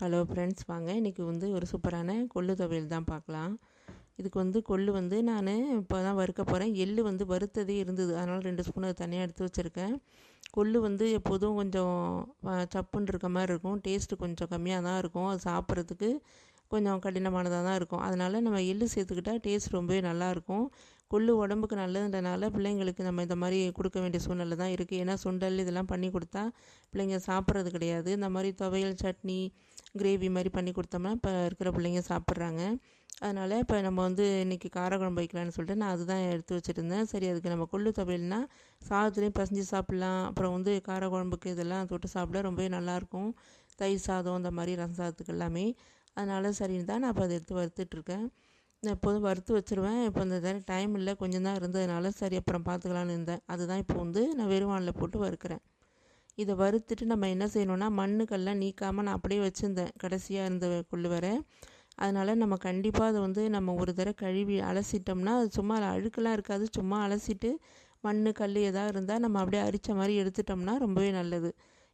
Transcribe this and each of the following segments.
Hello friends வாங்க. இன்றைக்கி வந்து ஒரு சூப்பரான கொள்ளு துவையல் தான் பார்க்கலாம். இதுக்கு வந்து கொள்ளு வந்து நான் இப்போ தான் வறுக்க போகிறேன் எள்ளு வந்து வறுத்ததே இருந்தது. அதனால் ரெண்டு ஸ்பூன் அது தனியாக எடுத்து வச்சுருக்கேன். கொள்ளு வந்து எப்போதும் கொஞ்சம் சப்புன்னு இருக்க மாதிரி இருக்கும். டேஸ்ட்டு கொஞ்சம் கம்மியாக தான் இருக்கும். அது சாப்பிட்றதுக்கு கொஞ்சம் கடினமானதாக தான் இருக்கும். அதனால் நம்ம எள்ளு சேர்த்துக்கிட்டா டேஸ்ட் ரொம்பவே நல்லாயிருக்கும் கொள்ளு உடம்புக்கு நல்லதுன்றனால பிள்ளைங்களுக்கு நம்ம இந்த மாதிரி கொடுக்க வேண்டிய சூழ்நிலை தான் இருக்குது ஏன்னா சுண்டல் இதெல்லாம் பண்ணி கொடுத்தா பிள்ளைங்க சாப்பிட்றது கிடையாது. இந்த மாதிரி துவையல் சட்னி கிரேவி மாதிரி பண்ணி கொடுத்தோம்னா இப்போ இருக்கிற பிள்ளைங்க சாப்பிட்றாங்க. அதனால் இப்போ நம்ம வந்து இன்றைக்கி காரக்குழம்பு வைக்கலான்னு சொல்லிட்டு நான் அதுதான் எடுத்து வச்சுருந்தேன். சரி அதுக்கு நம்ம கொள்ளு துவையல்னா சாதத்துலேயும் பசஞ்சு சாப்பிட்லாம். அப்புறம் வந்து காரக்குழம்புக்கு இதெல்லாம் தொட்டு சாப்பிட ரொம்பவே நல்லாயிருக்கும் தயிர் சாதம் இந்த மாதிரி ரசம் சாதத்துக்கு எல்லாமே. அதனால் சரின்னு தான் நான் இப்போ அதை எடுத்து வறுத்துட்ருக்கேன் நான் எப்போதும் வறுத்து வச்சுருவேன். இப்போ இந்த தடவை டைம் இல்லை. கொஞ்சம் தான் இருந்ததுனால சரி அப்புறம் பார்த்துக்கலான்னு இருந்தேன். அதுதான் இப்போ வந்து நான் வெறுவானில் போட்டு வறுக்கிறேன். இதை வறுத்துட்டு நம்ம என்ன செய்யணும்னா மண்ணுக்கெல்லாம் நீக்காமல் நான் அப்படியே வச்சுருந்தேன். கடைசியாக இருந்த கொள்ளு வர அதனால் நம்ம கண்டிப்பாக அதை வந்து நம்ம ஒரு தடவை கழுவி அலசிட்டோம்னா அது சும்மா அழுக்கெல்லாம் இருக்காது. சும்மா அலசிட்டு மண் கல் எதாவது இருந்தால் நம்ம அப்படியே அரிச்ச மாதிரி எடுத்துட்டோம்னா ரொம்பவே நல்லது.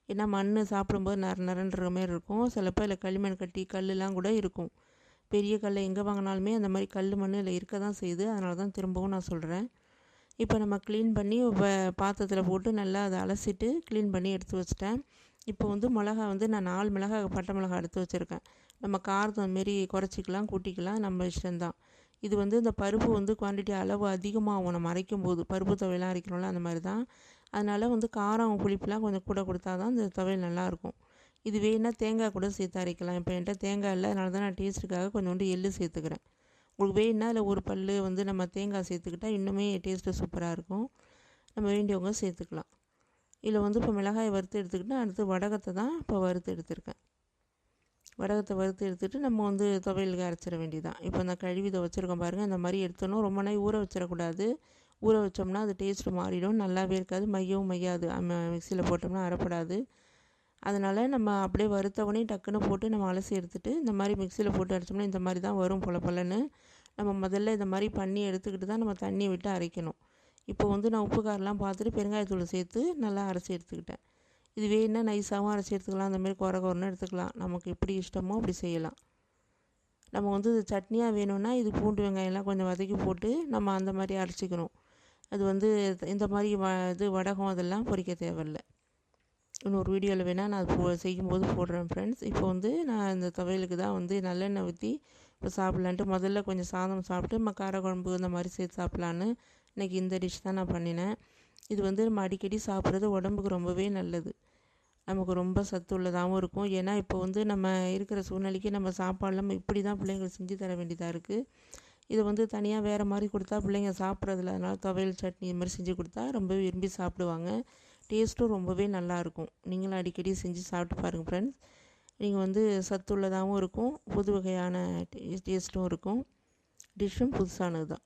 ஏன்னா மண் சாப்பிடும்போது நர நரன்ற மாதிரி இருக்கும். சிலப்போ இல்லை களிமண் கட்டி கல்லுலாம் கூட இருக்கும். பெரிய கல்லை எங்கே வாங்கினாலுமே அந்த மாதிரி கல் மண் இல்லை இருக்க தான் செய்யுது. அதனால தான் திரும்பவும் நான் சொல்கிறேன் இப்போ நம்ம க்ளீன் பண்ணி வ- பாத்திரத்தில் போட்டு நல்லா அதை அலசிட்டு க்ளீன் பண்ணி எடுத்து வச்சிட்டேன். இப்போ வந்து மிளகா வந்து நான் நாலு மிளகா பட்டை மிளகா எடுத்து வச்சுருக்கேன். நம்ம காரத்தை மாரி குறைச்சிக்கலாம் கூட்டிக்கலாம் நம்ம இஷ்டம்தான். இது வந்து இந்த பருப்பு வந்து குவான்டிட்டி அளவு அதிகமாகும். நம்ம அரைக்கும் போது பருப்பு துவையெல்லாம் அரைக்கிறோம்ல அந்த மாதிரி தான் அதனால் வந்து காரம் புளிப்புலாம் கொஞ்சம் கூட கொடுத்தா தான் இந்த துவையல் நல்லாயிருக்கும் இது வேணால் தேங்காய் கூட சேர்த்து அரைக்கலாம். இப்போ என்கிட்ட தேங்காய் இல்லை. அதனால தான் நான் டேஸ்ட்டுக்காக கொஞ்சோண்டு எள்ளு சேர்த்துக்கிறேன். உங்களுக்கு வேணும்னா இல்லை ஒரு பல் வந்து நம்ம தேங்காய் சேர்த்துக்கிட்டா இன்னுமே டேஸ்ட்டு சூப்பராக இருக்கும். நம்ம வேண்டியவங்க சேர்த்துக்கலாம். இதில் வந்து இப்போ மிளகாயை வறுத்து எடுத்துக்கிட்டு அடுத்து வடகத்தை தான் இப்போ வறுத்து எடுத்திருக்கேன். வடகத்தை வறுத்து எடுத்துகிட்டு நம்ம வந்து துவையலுக்கு அரைச்சிட வேண்டியதான் இப்போ அந்த கழுவி இதை வச்சுருக்கோம் பாருங்கள் இந்த மாதிரி எடுத்தோன்னா ரொம்ப நாள் ஊற வச்சிடக்கூடாது. ஊற வச்சோம்னா அது டேஸ்ட்டு மாறிடும். நல்லாவே இருக்காது. மையவும் மையாது. மிக்சியில் போட்டோம்னா அரைப்படாது. அதனால் நம்ம அப்படியே வறுத்தவொடனே டக்குன்னு போட்டு நம்ம அலசி எடுத்துட்டு இந்த மாதிரி மிக்சியில் போட்டு அரைச்சோம்னா இந்த மாதிரி தான் வரும் பொல பொலன்னு. நம்ம முதல்ல இந்த மாதிரி பண்ணி எடுத்துக்கிட்டு தான் நம்ம தண்ணி விட்டு அரைக்கணும். இப்போ வந்து நான் உப்பு காரெலாம் பார்த்துட்டு பெருங்காயத்தூள் சேர்த்து நல்லா அரைச்சி எடுத்துக்கிட்டேன். இது வேணுன்னா நைஸாகவும் அரைச்சி எடுத்துக்கலாம். அந்த மாதிரி குறை குறைன்னு எடுத்துக்கலாம். நமக்கு எப்படி இஷ்டமோ அப்படி செய்யலாம். நம்ம வந்து இது சட்னியாக வேணும்னா இது பூண்டு வெங்காயம்லாம் கொஞ்சம் வதக்கி போட்டு நம்ம அந்த மாதிரி அரைச்சிக்கணும். அது வந்து இந்த மாதிரி வ இது வடகம் அதெல்லாம் பொரிக்க தேவையில்லை. இன்னொரு வீடியோவில் வேணால் நான் போ செய்யும்போது போடுறேன் ஃப்ரெண்ட்ஸ் இப்போ வந்து நான் இந்த துவையலுக்கு தான் வந்து நல்லெண்ணெய் ஊற்றி இப்போ சாப்பிட்லான்ட்டு முதல்ல கொஞ்சம் சாதம் சாப்பிட்டு நம்ம காரக்குழம்பு இந்த மாதிரி சேர்த்து சாப்பிட்லான்னு இன்றைக்கி இந்த டிஷ் தான் நான் பண்ணினேன். இது வந்து நம்ம அடிக்கடி சாப்பிட்றது உடம்புக்கு ரொம்பவே நல்லது. நமக்கு ரொம்ப சத்து உள்ளதாகவும் இருக்கும். ஏன்னா இப்போ வந்து நம்ம இருக்கிற சூழ்நிலைக்கு நம்ம சாப்பாடுலாம் நம்ம இப்படி தான் பிள்ளைங்களுக்கு செஞ்சு தர வேண்டியதாக இருக்குது இதை வந்து தனியாக வேறு மாதிரி கொடுத்தா பிள்ளைங்க சாப்பிட்றதுல அதனால் துவையல் சட்னி இது மாதிரி செஞ்சு கொடுத்தா ரொம்ப விரும்பி சாப்பிடுவாங்க. டேஸ்ட்டும் ரொம்பவே நல்லாயிருக்கும். நீங்களும் அடிக்கடி செஞ்சு சாப்பிட்டு பாருங்கள் ஃப்ரெண்ட்ஸ் நீங்கள் வந்து சத்துள்ளதாகவும் இருக்கும். புது வகையான டேஸ்ட்டும் இருக்கும். டிஷ்ஷும் புதுசானது தான்